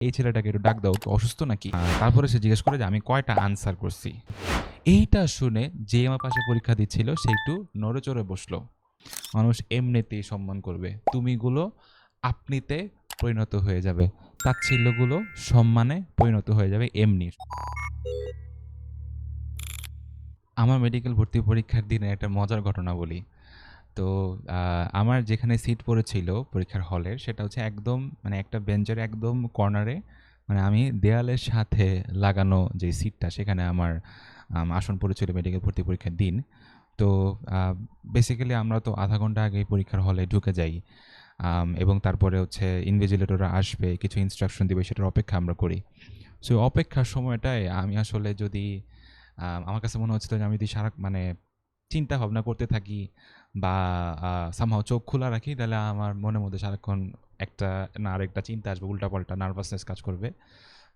এই ছেলেটাকে একটু ডাক দাও কি অসুস্থ নাকি? তারপরে সে জিজ্ঞেস করে যে আমি কয়টা আনসার করছি। এইটা শুনে যে আমার পাশে পরীক্ষা দিচ্ছিল, সে একটু নড়ে চড়ে বসল। মানুষ এমনিতেই সম্মান করবে। তুমিগুলো আপনিতে পরিণত হয়ে যাবে। তাচ্ছিল্যগুলো সম্মানে পরিণত হয়ে যাবে এমনি। আমার মেডিকেল ভর্তি পরীক্ষার দিনে একটা মজার ঘটনা বলি। তো আমার যেখানে সিট পড়েছিল পরীক্ষার হলের সেটা হচ্ছে একদম মানে একটা বেঞ্চের একদম কর্নারে মানে আমি দেয়ালের সাথে লাগানো যে সিটটা সেখানে আমার আম, আসন পড়েছিল মেডিকেল ভর্তি পরীক্ষার দিন। তো বেসিক্যালি আমরা তো আধা ঘণ্টা আগে পরীক্ষার হলে ঢুকে যাই এবং তারপরে হচ্ছে ইনভিজিলেটররা আসবে কিছু ইনস্ট্রাকশন দিবে সেটার অপেক্ষা আমরা করি। সো অপেক্ষার সময়টায় আমি আসলে যদি আম, আমার কাছে মনে হচ্ছিল যে আমি যদি সারা মানে চিন্তা ভাবনা করতে থাকি বা সামহাও চোখ খোলা রাখি, তাহলে আমার মনের মধ্যে সারাক্ষণ একটা না আরেকটা চিন্তা আসবে, উল্টাপাল্টা নার্ভাসনেস কাজ করবে।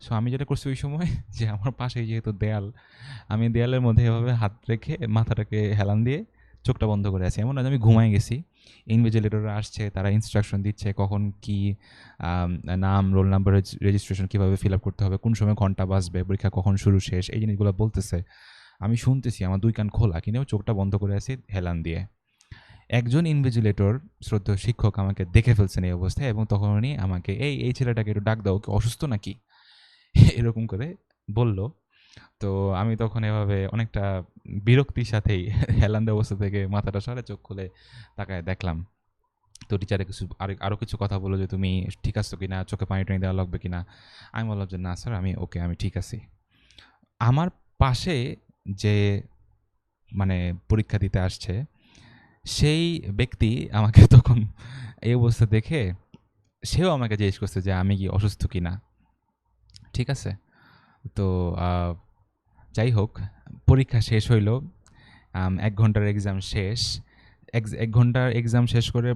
সো আমি যেটা করছি ওই সময় যে আমার পাশে যেহেতু দেয়াল, আমি দেয়ালের মধ্যে এভাবে হাত রেখে মাথাটাকে হেলান দিয়ে চোখটা বন্ধ করে আছি। এমন যে আমি ঘুমাই গেছি, ইনভিজিলেটররা আসছে, তারা ইনস্ট্রাকশন দিচ্ছে, কখন কি নাম রোল নাম্বার রেজিস্ট্রেশন কীভাবে ফিল আপ করতে হবে, কোন সময় ঘণ্টা বাজবে, পরীক্ষা কখন শুরু শেষ, এই জিনিসগুলো বলতেছে। আমি শুনতেছি, আমার দুই কান খোলা, কিন্তু চোখটা বন্ধ করে আছি হেলান দিয়ে। একজন ইনভিজিলেটর শ্রদ্ধেয় শিক্ষক আমাকে দেখে ফেলছেন এই অবস্থায় এবং তখন উনি আমাকে, এই এই ছেলেটাকে একটু ডাক দাও, কি অসুস্থ নাকি? এরকম করে বলল। তো আমি তখন এভাবে অনেকটা বিরক্তির সাথেই হেলান অবস্থা থেকে মাথাটা সরে চোখ খুলে তাকায় দেখলাম। তো টিচারে কিছু, আর আরও কিছু কথা বলল যে, তুমি ঠিক আছো কি না চোখে পানি টানি দেওয়া লাগবে কি না আমি বললাম যে, না স্যার, আমি ওকে আমি ঠিক আছি। আমার পাশে যে মানে পরীক্ষা দিতে আসছে, সেই ব্যক্তি আমাকে তখন এই অবস্থা দেখে, সেও আমাকে জিজ্ঞেস করছে যে, আমি কি অসুস্থ কি না ঠিক আছে? তো যাই হোক, পরীক্ষা শেষ হইল। এক ঘণ্টার এক্সাম শেষ। এক ঘণ্টার এক্সাম শেষ করে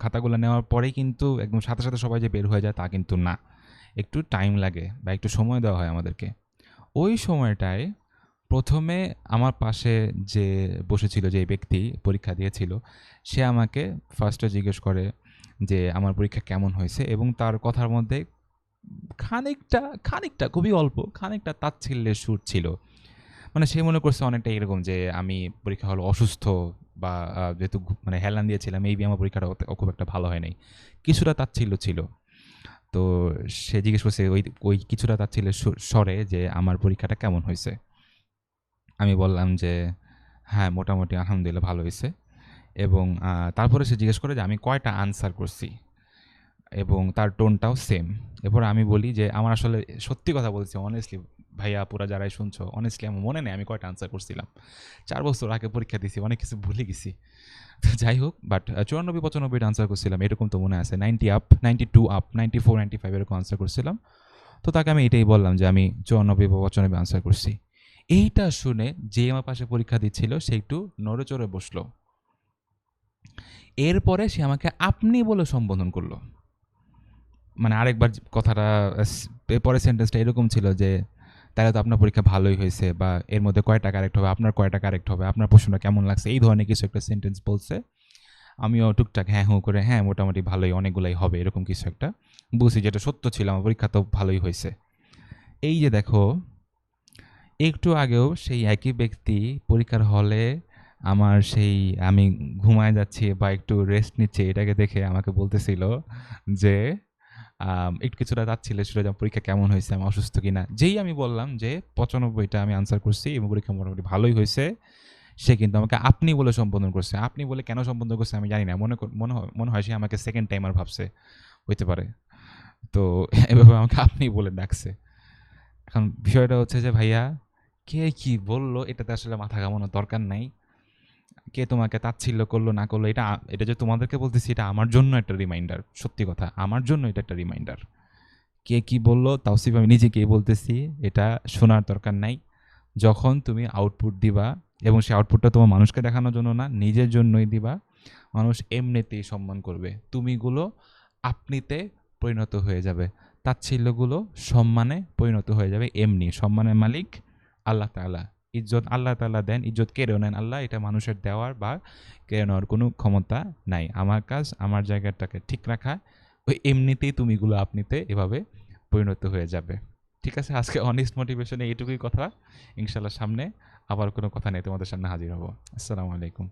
খাতাগুলো নেওয়ার পরেই কিন্তু একদম সাথে সাথে সবাই যে বের হয়ে যায় তা কিন্তু না। একটু টাইম লাগে বা একটু সময় দেওয়া হয় আমাদেরকে। ওই সময়টায় প্রথমে আমার পাশে যে বসেছিল, যে ব্যক্তি পরীক্ষা দিয়েছিল, সে আমাকে ফার্স্টে জিজ্ঞেস করে যে আমার পরীক্ষা কেমন হয়েছে এবং তার কথার মধ্যে খানিকটা খানিকটা, খুবই অল্প, খানিকটা তাচ্ছিল্যের সুর ছিল। মানে সে মনে করছে অনেকটা এরকম যে আমি পরীক্ষা হলো অসুস্থ বা যেহেতু মানে হেলান দিয়েছিলাম এই আমার পরীক্ষাটা খুব একটা ভালো হয় নাই কিছুটা তাচ্ছিল্য ছিল। তো সে জিজ্ঞেস করছে, ওই ওই কিছুটা তাচ্ছিল্যের স্বরে যে আমার পরীক্ষাটা কেমন হয়েছে? আমি বললাম যে হ্যাঁ মোটামুটি আলহামদুলিল্লাহ ভালো হয়েছে এবং তারপরে সে জিজ্ঞেস করে যে, আমি কয়টা আনসার করছি? এবং তার টোনটাও সেম এরপর আমি বলি যে, আমার আসলে সত্যি কথা বলছি অনেস্টলি ভাইয়া পুরা যারাই শুনছো অনেস্টলি আমার মনে নেই আমি কয়টা আনসার করছিলাম। চার বছর আগে পরীক্ষা দিয়েছি অনেক কিছু ভুলে গেছি। তো যাই হোক বাট চুরানব্বই, পঁচানব্বইটা আনসার করছিলাম, এরকম তো মনে আছে। Ninety up ninety two up ninety four ninety five এরকম আনসার করছিলাম। তো তাকে আমি এটাই বললাম যে, আমি চুরানব্বই পঁচানব্বই আনসার করছি। এইটা শুনে যে আমার পাশে পরীক্ষা দিচ্ছিল, সে একটু নড়ে চড়ে বসল। এরপরে সে আমাকে আপনি বলে সম্বোধন করল। মানে আরেকবার কথাটা এরপরের সেন্টেন্সটা এরকম ছিল যে, তাহলে তো আপনার পরীক্ষা ভালোই হয়েছে বা এর মধ্যে কয়টা কারেক্ট হবে, আপনার কয়টা কারেক্ট হবে, আপনার প্রশ্নটা কেমন লাগছে? এই ধরনের কিছু একটা সেন্টেন্স বলছে। আমিও টুকটাক হ্যাঁ হুঁ করে হ্যাঁ মোটামুটি ভালোই, অনেকগুলাই হবে, এরকম কিছু একটা। বুঝছি যেটা সত্য ছিল, আমার পরীক্ষা তো ভালোই হয়েছে। এই যে দেখো একটু আগেও সেই একই ব্যক্তি পরীক্ষার হলে আমার সেই আমি ঘুমায় যাচ্ছি বা একটু রেস্ট নিচ্ছি এটাকে দেখে আমাকে বলতেছিল যে একটু কিছুটা যাচ্ছিল ছিল যে পরীক্ষা কেমন হয়েছে, আমি অসুস্থ কিনা। যেই আমি বললাম যে, পঁচানব্বইটা আমি আনসার করছি এবং পরীক্ষা মোটামুটি ভালোই হয়েছে, সে কিন্তু আমাকে আপনি বলে সম্বোধন করছে। আপনি বলে কেন সম্বোধন করছে আমি জানি না। মনে মনে হয় মনে হয় সে আমাকে সেকেন্ড টাইমার ভাবছে। হইতে পারে। তো এভাবে আমাকে আপনি বলে ডাকছে। এখন বিষয়টা হচ্ছে যে, ভাইয়া কে কি বলল, এটাতে আসলে মাথা ঘামানোর দরকার নাই। কে তোমাকে তাচ্ছিল্য করল, না করল, এটা এটা যে তোমাদেরকে বলতেছি, এটা আমার জন্য একটা রিমাইন্ডার সত্যি কথা, আমার জন্য এটা একটা রিমাইন্ডার কে কি বলল, তাওসিফ আমি নিজেকেই বলতেছি, এটা শোনার দরকার নাই। যখন তুমি আউটপুট দিবা, এবং সেই আউটপুটটা তোমার মানুষকে দেখানোর জন্য না, নিজের জন্যই দিবা, মানুষ এমনিতেই সম্মান করবে। তুমিগুলো আপনিতে পরিণত হয়ে যাবে, তাচ্ছিল্যগুলো সম্মানে পরিণত হয়ে যাবে, এমনি সম্মানের মালিক আল্লাহ তালা ইজ্জত আল্লাহ তালা দেন, ইজ্জত কেড়েও নেন? আল্লাহ, এটা মানুষের দেওয়ার বা কেড়ে নেওয়ার কোনো ক্ষমতা নাই। আমার কাজ, আমার জায়গাটাকে ঠিক রাখা, ওই এমনিতেই তুমিগুলো আপনিতে এভাবে পরিণত হয়ে যাবে। ঠিক আছে, আজকে অনেস্ট মোটিভেশনে এইটুকুই কথা। ইনশাল্লাহ সামনে আবার কোনো কথা নেই, তোমাদের সামনে হাজির হব। আসসালামু আলাইকুম।